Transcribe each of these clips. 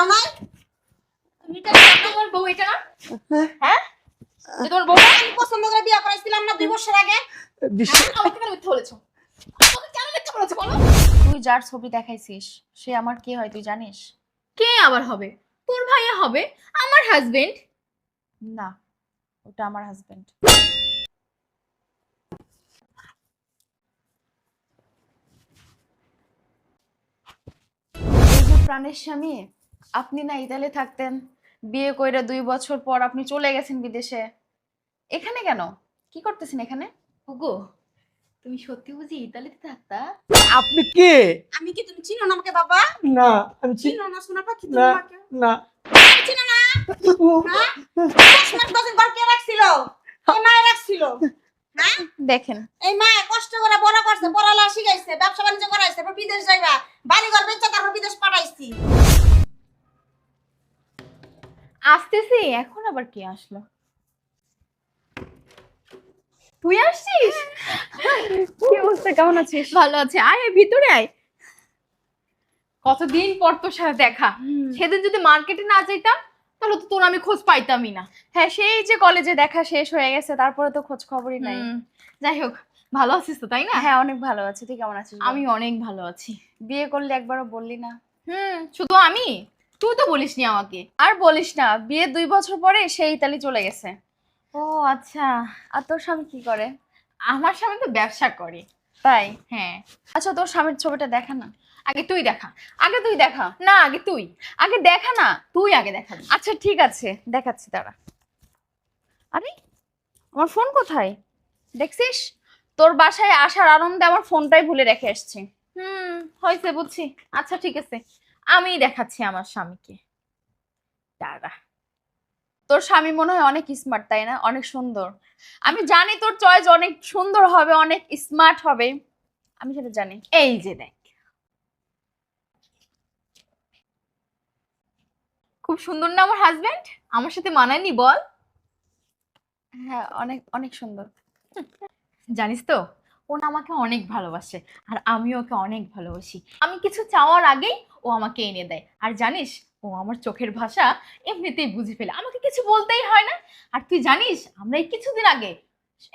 চাও না এটা তোমার বউ? এটা না? হ্যাঁ। যে তোমার বউ? আমি পছন্দ করে বিয়ে করাইছিলাম না দুই বছর আগে। বিশ্বাস আমাকে কেন মিথ্যা বলেছ? আমাকে কেন মিথ্যা বলেছ বলো? তুই যার ছবি দেখাইছিস সে আমার কে হয় তুই জানিস? কে আবার হবে? তোর ভাইয়া হবে? আমার হাজবেন্ড না ওটা আমার হাজবেন্ড প্রাণের স্বামী আপনি না ইতালি থাকতেন বিয়ে কইরা দুই বছর পর আপনি চলে গেছেন বিদেশে। এখানে কেন? কি করতেছেন এখানে? ওগো তুমি সত্যি বুঝি ইতালিতে থাকতা? আপনি কে? আমি কি তুমি চিনো না আমাকে বাবা? না আমি চিনি না সোনা পাখি তুমি আমাকে? না। চিনো না? হ্যাঁ? সোনার দশের বার কে রাখছিল? এই মায়ে রাখছিল? হ্যাঁ? দেখেন। এই মা কষ্ট করে বড় করছে পড়ালা শিখাইছে ব্যবসা বাণিজ্য করাইছে বিদেশ যাইবা বাড়ি ঘর বেচা তারপর বিদেশ পাঠাইছি। আসতেছি এখন আবার কে আসলো? তুই আসছিস? কি অবস্থা? কেমন আছিস? ভালো আছে। আয় ভিতরে আয়। কতদিন পর তোর সাথে দেখা? সেদিন যদি মার্কেটে না যাইতাম তাহলে তো তোর আমি খোঁজ পাইতামই না। হ্যাঁ সেই যে কলেজে দেখা শেষ হয়ে গেছে তারপরে তো খোঁজ খবরই নাই। যাই হোক ভালো আছিস তো তাই না? হ্যাঁ অনেক ভালো আছে। তুই কেমন আছিস আমি অনেক ভালো আছি। বিয়ে করলে একবারও বললি না। হুম শুধু আমি? তুই তো বলিসনি আমাকে। আর বলিস না বিয়ে দুই বছর পরে সে ইতালি চলে গেছে। ও আচ্ছা। আর তোর স্বামী কি করে? আমার স্বামী তো ব্যবসা করে। তাই? হ্যাঁ। আচ্ছা তোর স্বামীর ছবিটা দেখা না? আগে তুই দেখা। আগে তুই দেখা। না আগে তুই। আগে দেখা না তুই আগে দেখা আচ্ছা ঠিক আছে। দেখাচ্ছি তারা আরে আমার ফোন কোথায়? দেখছিস? তোর বাসায় আসার আনন্দে আমার ফোনটাই ভুলে রেখে এসছি হুম হয়েছে বুঝছি। আচ্ছা ঠিক আছে। আমি দেখাচ্ছি আমার স্বামীকে। দাঁড়া। তোর স্বামী মনে হয় অনেক স্মার্ট তাই না? অনেক সুন্দর। আমি জানি তোর চয়েস অনেক সুন্দর হবে, অনেক স্মার্ট হবে। আমি সেটা জানি। এই যে দেখ। খুব সুন্দর না আমার হাজবেন্ড আমার সাথে মানায়নি, বল। হ্যাঁ অনেক অনেক সুন্দর। জানিস তো? ও না আমাকে অনেক ভালোবাসে, আর আমিও ওকে অনেক ভালোবাসি। আমি কিছু চাওয়ার আগেই ও আমাকে এনে দেয়। আর জানিস, ও আমার চোখের ভাষা এমনিতেই বুঝে ফেলে। আমাকে কিছু বলতেই হয় না। আর তুই জানিস, আমরা এই কিছুদিন আগে,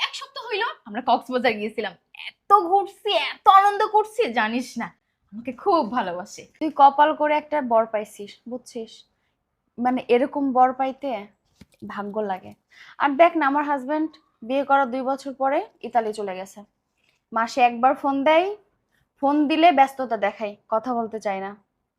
এক সপ্তাহ হইল, আমরা কক্সবাজার গিয়েছিলাম। এত ঘুরছি, এত আনন্দ করছি, জানিস না, আমাকে খুব ভালোবাসে। তুই কপাল করে একটা বর পাইছিস, বুঝছিস? মানে এরকম বর পাইতে ভাগ্য লাগে। আর দেখ না, আমার হাজবেন্ড বিয়ে করার দুই বছর পরে ইতালি চলে গেছে। মাসে একবার ফোন দেয় ফোন দিলে ব্যস্ততা দেখাই কথা বলতে চায় না।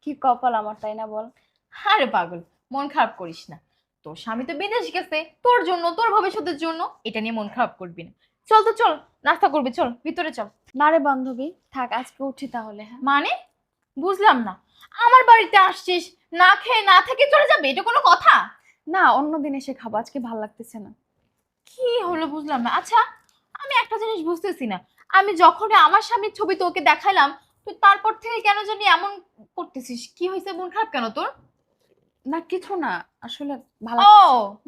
কি কপাল আমার তাই না বল? আরে পাগল মন খারাপ করিস না। তোর স্বামী তো বিদেশ গেছে তোর জন্য তোর ভবিষ্যতের জন্য এটা নিয়ে মন খারাপ করবি না। চল তো চল নাস্তা করবি চল ভিতরে চল। না রে বান্ধবী থাক আজকে উঠি তাহলে হ্যাঁ? মানে? বুঝলাম না। আমার বাড়িতে আসছিস না খেয়ে না থেকে চলে যাবে? এটা কোনো কথা? না অন্য দিন এসে খাব আজকে ভালো লাগতেছে না। কি হলো বুঝলাম না। আচ্ছা আমি একটা জিনিস বুঝতেছি না। আমি যখন আমার স্বামীর ছবি তোকে দেখাইলাম তুই তারপর থেকে কেন জানি এমন করতেছিস? কি হয়েছে? মন খারাপ কেন তোর? না কিছু না। আসলে ভালো ও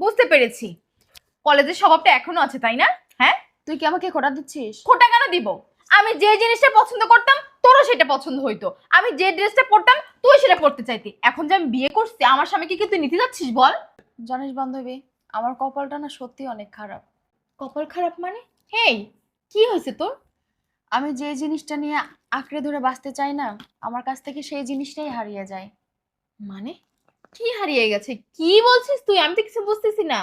বুঝতে পেরেছি। কলেজের স্বভাবটা এখনও আছে তাই না? হ্যাঁ? তুই কি আমাকে খোটা দিচ্ছিস? খোটা কেন দিব? আমি যে জিনিসটা পছন্দ করতাম তোরও সেটা পছন্দ হইতো। আমি যে ড্রেসটা পরতাম তুই সেটা পরতে চাইতি। এখন যে আমি বিয়ে করছি আমার স্বামীকে কি তুই নিতে যাচ্ছিস বল? জানিস বান্ধবী আমার কপালটা না সত্যি অনেক খারাপ। কপাল খারাপ মানে? হেই কি হয়েছে তোর? আমি যে জিনিসটা নিয়ে আঁকড়ে ধরে বাঁচতে চাই না আমার কাছ থেকে সেই জিনিসটাই হারিয়ে যায়। মানে? কি হারিয়ে গেছে? কি বলছিস তুই? আমি তো কিছু বুঝতেছি না।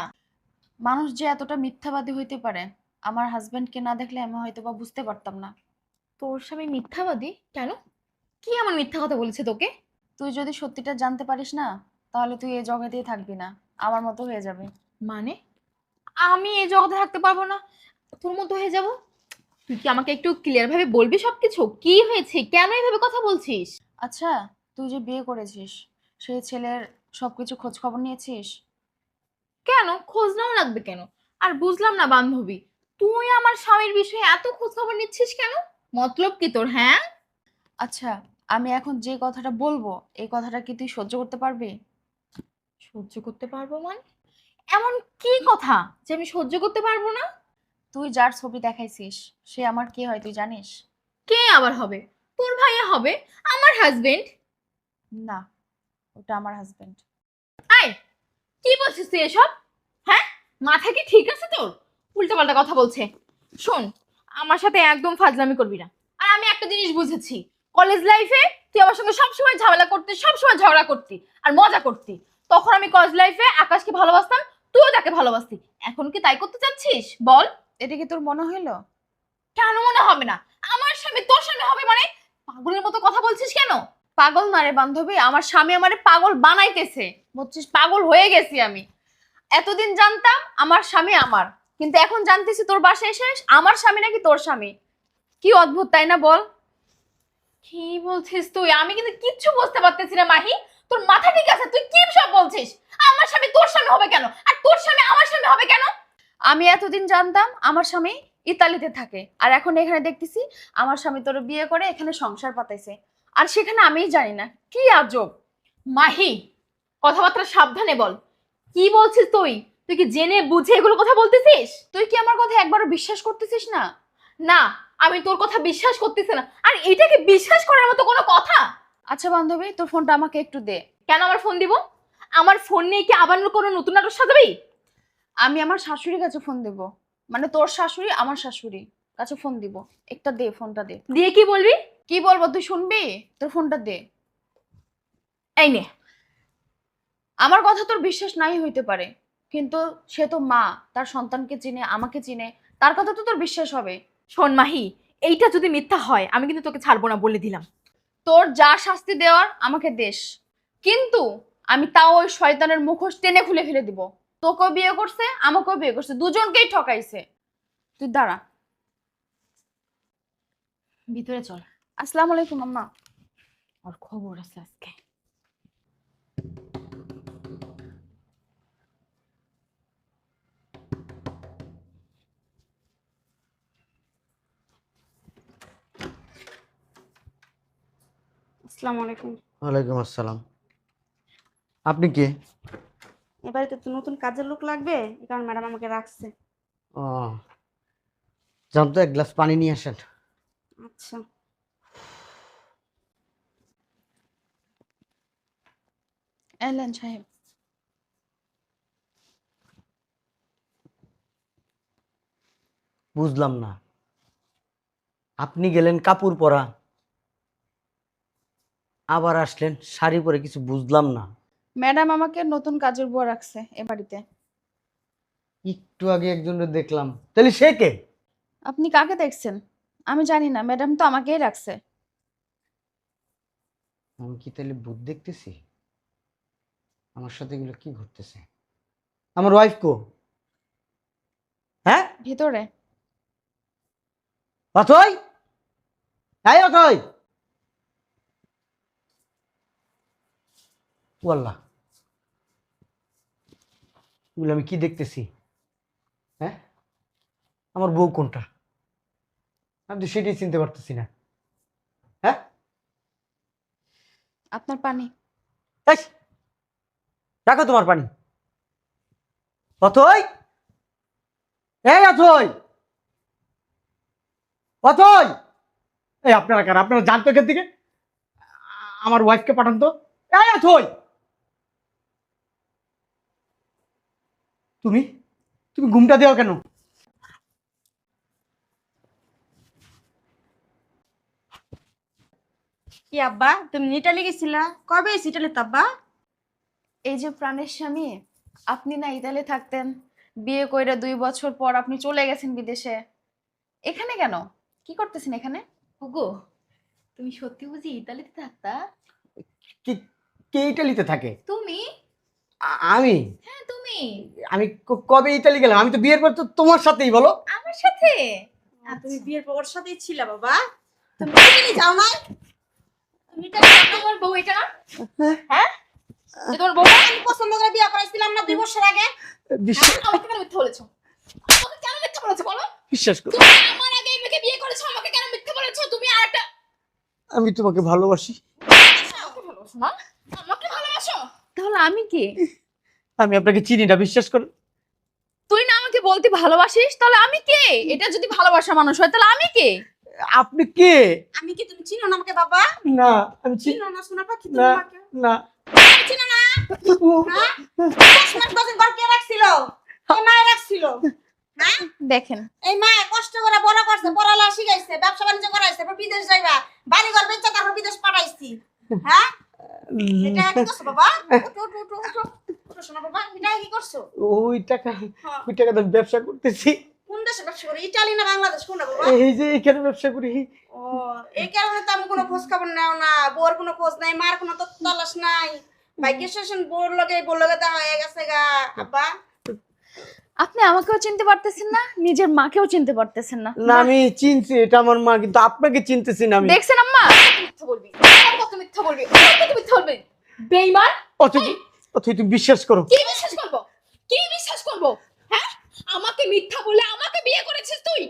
মানুষ যে এতটা মিথ্যাবাদী হইতে পারে আমার হাজবেন্ডকে না দেখলে আমি হয়তো বা বুঝতে পারতাম না। তোর স্বামী মিথ্যাবাদী? কেন? কি এমন মিথ্যা কথা বলেছে তোকে? তুই যদি সত্যিটা জানতে পারিস না তাহলে তুই এই জগতেই থাকবি না। আমার মতো হয়ে যাবে। মানে? আমি এই জগতে থাকতে পারব না? তোর মতো হয়ে যাব? তুই কি আমাকে একটু ক্লিয়ার ভাবে বলবি সবকিছু? কি হয়েছে? কেন এইভাবে কথা বলছিস? আচ্ছা তুই যে বিয়ে করেছিস সেই ছেলের সবকিছু খোঁজ খবর নিয়েছিস? কেন? খোঁজ নাও লাগবে কেন? আর বুঝলাম না বান্ধবী তুই আমার স্বামীর বিষয়ে এত খোঁজ খবর নিচ্ছিস কেন? মতলব কি তোর হ্যাঁ? আচ্ছা আমি এখন যে কথাটা বলব এই কথাটা কি তুই সহ্য করতে পারবি? সহ্য করতে পারব মানে? এমন কি কথা যে আমি সহ্য করতে পারব না? তুই যার ছবি দেখাইছিস সে আমার কে হয় তুই জানিস? কে আবার হবে? তোর ভাইয়া হবে? আমার হাজবেন্ড না ওটা আমার হাজবেন্ড আয় কি বলছিস তুই এসব? হ্যাঁ? মাথা কি ঠিক আছে তোর? উল্টোপাল্টা কথা বলছে। শোন আমার সাথে একদম ফাজলামি করবি না। আর আমি একটা জিনিস বুঝেছি কলেজ লাইফে তুই আমার সঙ্গে সবসময় ঝামেলা করতি সবসময় ঝগড়া করতি আর মজা করতি। তখন আমি কলেজ লাইফে আকাশকে ভালোবাসতাম তুইও তাকে ভালোবাসতি। এখন কি তাই করতে চাচ্ছিস? বল। এটা কি তোর মনে হইল? কেন মনে হবে না? আমার স্বামী তোর স্বামী হবে মানে পাগলের মতো কথা বলছিস কেন? পাগল না রে বান্ধবী আমার স্বামী আমারে পাগল বানাইতেছে। বুঝছিস? পাগল হয়ে গেছি আমি। এতদিন জানতাম আমার স্বামী আমার কিন্তু এখন জানতেছি তোর বাসায় এসে আমার স্বামী নাকি তোর স্বামী। কি অদ্ভুত তাই না বল? কি বলছিস তুই? আমি কিন্তু কিচ্ছু বুঝতে পারতেছি না মাহি। তোর মাথা ঠিক আছে? তুই কি সব বলছিস? আমার স্বামী তোর স্বামী হবে কেন? আর তোর স্বামী আমার স্বামী হবে কেন? আমি এতদিন জানতাম আমার স্বামী ইতালিতে থাকে। আর এখন এখানে দেখতেছি আমার স্বামী তোর বিয়ে করে এখানে সংসার পাতাইছে। আর সেখানে আমিই জানি না। কি আজব। মাহি, কথাবার্তা সাবধানে বল। কি বলছিস তুই? তুই কি জেনে বুঝে এগুলো কথা বলতেছিস? তুই কি আমার কথা একবারও বিশ্বাস করতেছিস না? না, আমি তোর কথা বিশ্বাস করতেছি না। আর এটা কি বিশ্বাস করার মতো কোনো কথা? আচ্ছা বান্ধবী, তোর ফোনটা আমাকে একটু দে। কেন আমার ফোন দিব? আমার ফোন নিয়ে কি আবার কোনো নতুন নাটক সাজাবি? আমি আমার শাশুড়ির কাছে ফোন দেব। মানে তোর শাশুড়ি আমার শাশুড়ি কাছে ফোন দিব। একটা দে ফোনটা দে। দিয়ে কি বলবি? কি বলব তুই শুনবি? তোর ফোনটা দে। এই নে। আমার কথা তোর বিশ্বাস নাই হইতে পারে। কিন্তু সে তো মা তার সন্তানকে চিনে আমাকে চিনে। তার কথা তো তোর বিশ্বাস হবে। শোন মাহি এইটা যদি মিথ্যা হয় আমি কিন্তু তোকে ছাড়বো না বলে দিলাম। তোর যা শাস্তি দেওয়ার আমাকে দেশ কিন্তু আমি তাও ওই শয়তানের মুখোশ টেনে খুলে ফেলে দিব। তোকেও বিয়ে করছে আমাকেও বিয়ে করছে দুজনকেই ঠকাইছে। তুই দাঁড়া। ভিতরে চল। আসসালামু আলাইকুম আম্মা। ওর খবর আছে আজকে? আসসালামু আলাইকুম। ওয়ালাইকুম আসসালাম। আপনি কে? এ বাড়িতে তো নতুন কাজের লোক লাগবে এই কারণে ম্যাডাম আমাকে রাখছে। ও। যান তো এক গ্লাস পানি নিয়ে আসেন। আচ্ছা। এলেন সাহেব। বুঝলাম না। আপনি গেলেন কাপড় পরা। আবার আসলেন শাড়ি পরে কিছু বুঝলাম না। ম্যাডাম আমাকে নতুন কাজের বুয়া রাখছে এ বাড়িতে। একটু আগে একজনের দেখলাম। তাহলে সে কে? আপনি কাকে দেখছেন? আমি জানি না ম্যাডাম তো আমাকেই রাখছে। আমি কি তাহলে ভূত দেখতেছি? আমার সাথে এগুলো কি ঘটতেছে? আমার ওয়াইফ কো? হ্যাঁ? ভিতরে। অথই? এই অথই? ও আল্লাহ এগুলো আমি কি দেখতেছি? হ্যাঁ? আমার বউ কোনটা? আমি তো সেটাই চিনতে পারতেছি না। হ্যাঁ? আপনার পানি। এই, রাখো তোমার পানি। অথই! এই অথই! অথই! এই আপনারা কার? আপনারা জানতো এখান থেকে? আমার ওয়াইফকে পাঠান তো? এই অথই! তুমি? তুমি ঘুমটা দেওয়া কেন? কি আব্বা তুমি ইটালি গেছিলা? কবে এসে আব্বা? এই যে প্রাণের স্বামী আপনি না ইতালি থাকতেন। বিয়ে কইরা দুই বছর পর আপনি চলে গেছেন বিদেশে। এখানে কেন? কি করতেছেন এখানে? ওগো তুমি সত্যি বুঝি ইতালিতে থাকতা? কি কে ইটালিতে থাকে? তুমি? আমি? হ্যাঁ তুমি। আমি ক- কবে ইতালি গেলাম? আমি তো বিয়ের পর তো তোমার সাথেই বলো। আমার সাথে? আর তুমি বিয়ের পর ওর সাথেই ছিলা বাবা। তুমি ইটালি যাও না। তুমি না? তোমার বউ এটা না? হ্যাঁ। এ তোমার বউ না? আমি পছন্দ করে বিয়ে করাইছিলাম না দুই বছর আগে। বিশ্বাস আমাকে কেন মিথ্যা বলেছ। আমাকে কেন মিথ্যা বলেছ বলো? বিশ্বাস করো। তুমি আমার আগে এই মেয়েকে বিয়ে করেছ আমাকে কেন মিথ্যা বলেছ? তুমি আর একটা আমি তোমাকে ভালোবাসি। আমাকে ভালোবাসো না আমাকে ভালোবাসো? তাহলে আমি কি? আমি আপনাকে চিনি না বিশ্বাস করো তুই না আমাকে বলতে ভালোবাসিস তাহলে আমি কে? এটা যদি ভালোবাসা মানুষ হয় তাহলে আমি কে? আপনি কে? আমি কি তুমি চিনো না আমাকে বাবা? না আমি চিনি না শোনা পাখি তুমি না আমাকে? না। চিনে না? হ্যাঁ হ্যাঁ? দেখেন। এই মা কষ্ট করে বড় করছে পড়ালা শিখাইছে ব্যবসা বাণিজ্য করাইছে বিদেশ যাইবা বাড়ি ঘর বেচে তারপর বিদেশ পাঠাইছি। হ্যাঁ? এটা কি করছ বাবা? উঠো উঠো উঠো উঠো। উঠো শোনো বাবা এটা কি করছ? ওই টাকা। ওই টাকা দিয়ে ব্যবসা করতেছি। কোন দেশে ব্যবসা করি? ইটালি না বাংলাদেশ? কোনটা বাবা? এই যে এখানে ব্যবসা করি। ও এই কারণে তো আমি কোনো খোঁজ খবর নেও না। বোর কোনো খোঁজ নাই মার কোনো তালাশ নাই। ভাগ্য স্টেশন বোর লগে বোর লগে দেখা হয়ে গেছে গা। আব্বা। আপনি আমাকেও চিনতে পারতেছেন না নিজের মাকেও চিনতে পারতেছেন না। না আমি চিনছি এটা আমার মা কিন্তু আপনাকে চিনতেছি না আমি। দেখছেন আম্মা? বলবি। আর মিথ্যা বলবি? কত মিথ্যা বলবি? বেইমান? অথচ অথচ তুমি বিশ্বাস করো। কি বিশ্বাস করব? কি বিশ্বাস করব? হ্যাঁ? আমাকে মিথ্যা বলে আমাকে বিয়ে করেছিস তুই?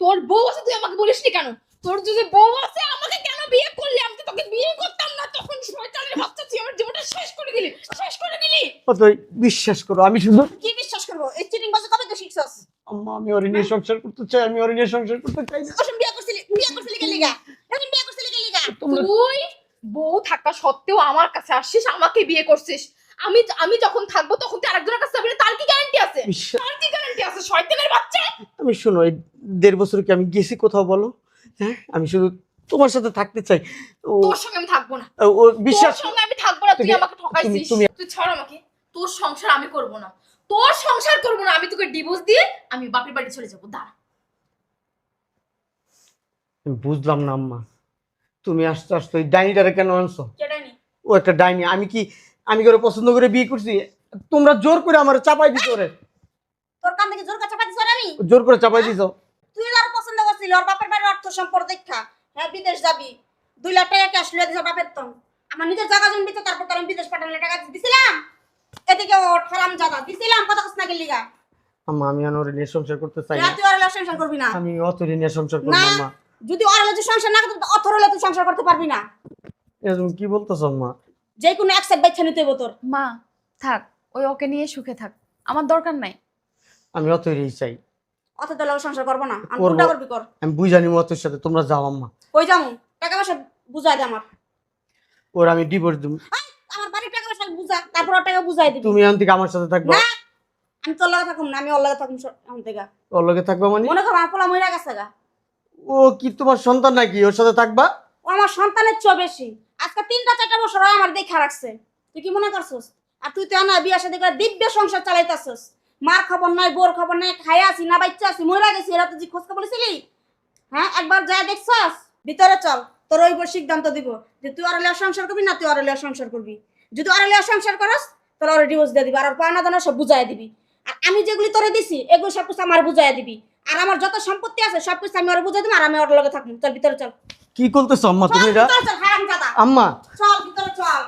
তোর বউ আছে তুই আমাকে বলিসনি কেন? তোর যদি বউ আছে আমাকে কেন বিয়ে করলি? আমি তো তোকে বিয়ে করতাম না। তখন শয়তানের বাচ্চা তুই আমার জীবনটা শেষ করে দিলি। শেষ করে দিলি। অত বিশ্বাস করো আমি শুধু কি বিশ্বাস করব? এই চিটিং বাজে কবে তো শিখছস? আম্মা আমি ওর নিয়ে সংসার করতে চাই আমি ওর নিয়ে সংসার করতে চাই না। বিয়ে করছিলি বিয়ে করছিলি কে লিগা? এখন বিয়ে করছিলি কে লিগা? তুই বউ থাকা সত্ত্বেও আমার কাছে আসছিস আমাকে বিয়ে করছিস। আমি আমি যখন থাকব তখন তুই আরেকজনের কাছে যাবি না, তার কি গ্যারান্টি আছে? বিশ্বাস তার কি গ্যারান্টি আছে? শয়তানের বাচ্চা! আমি শোনো এই দেড় বছর কি আমি গেছি কোথাও বলো? হ্যাঁ? আমি শুধু তোমার সাথে থাকতে চাই। ও তোর সঙ্গে আমি থাকব না। ও বিশ্বাস তোর সঙ্গে আমি থাকব না তুই তুমি- আমাকে ঠকাইছিস তুমি- তুমি- তুই ছাড় আমাকে। তোর সংসার আমি করব না। তোর সংসার করব না আমি তোকে ডিভোর্স দিয়ে আমি বাপের বাড়ি চলে যাব। দাঁড়া। আমি বুঝলাম না আম্মা। তুমি আসতে আসতে ওই ডাইনিটারে কেন আনছো? ও একটা ডাইনি। আমি কি আমি করে পছন্দ করে বিয়ে করছি? তোমরা জোর করে আমার চাপাই দিছো রে তোর কান থেকে জোর কাছে পাচ্ছিস আমি? জোর করে চাপাই দিছো। তুই আর পছন্দ করছিলি। ওর বাপের বাড়ির অর্থ সম্পদ দেখা হ্যাঁ বিদেশ যাবি। দুই লাখ টাকা ক্যাশ লিয়ে দিছ বাপের তো আমার নিজের জায়গা জমি দিতে তারপর তোর আমি বিদেশ পাঠানোর টাকা দিছিলাম? এদিকে ও ঠারাম জাদা দিছিলাম কথা কস না গেলি গা আম্মা আমি আর ওর নিয়ে সংসার করতে চাই না। না তুই হলে সংসার করবি না। আমি অত নিয়ে সংসার করব না। যদি ওর হলে তুই সংসার না করতে অথর হলে তুই সংসার করতে পারবি না। তুমি কি বলতেছো আম্মা যে কোনো এক সাইড বাইছে নিতে হইব তোর। মা থাক ওই ওকে নিয়ে সুখে থাক। আমার দরকার নাই। আমি অতই চাই। অত তোর লগে সংসার করব না। আমি। কোনটা করবি কর। আমি বুঝানি মতের সাথে। তোমরা যাও আম্মা। কই যামু? টাকা পয়সা বুঝাই দে আমার। ওর আমি ডিভোর্স দিব আমার বাড়ির টাকা পয়সা বুঝা তারপর ওর টাকা বুঝাই দিবি। তুমি এখন থেকে আমার সাথে থাকবে। না আমি তোর লগে থাকুম না আমি ওর লগে থাকুম এখন থেকে। ওর লগে থাকবা মানে? মনে কর আমার পোলা মহিলা গেছে গা। ও কি তোমার সন্তান নাকি? ওর সাথে থাকবা? ও আমার সন্তানের চেয়ে বেশি। আজকে তিনটা চারটা বছর হয় আমার দেখা রাখছে। তুই কি মনে করছস? আর তুই তো না বিয়া সাথে করে দিব্য সংসার চালাইতাছস। মার খবর নাই বোর খবর নাই, খাইয়া আছি, না বাচ্চা আছি মহিলা গেছি, এরা তো যে খোঁজ খবর ছিলি হ্যাঁ একবার যা দেখছস? ভিতরে চল, তোর ওই সিদ্ধান্ত দিব যে তুই অরলিয়া সংসার করবি না তুই অরলিয়া সংসার করবি। যদি অরলিয়া সংসার করস তোর ওর ডিভোর্স দিয়ে দিবি। আর পাওনা দানা সব বুঝাই দিবি। আর আমি যেগুলি তোরে দিছি, এগুলো সব কিছু আমার বুঝাই দিবি। আর আমার যত সম্পত্তি আছে সব কিছু আমি ওর বুঝাই দিবি আর আমি ওর লগে থাকব। চল ভিতরে চল। কি করতেছ আম্মা তুমি চল এটা? ভিতরে চল ভিতরে আম্মা। চল।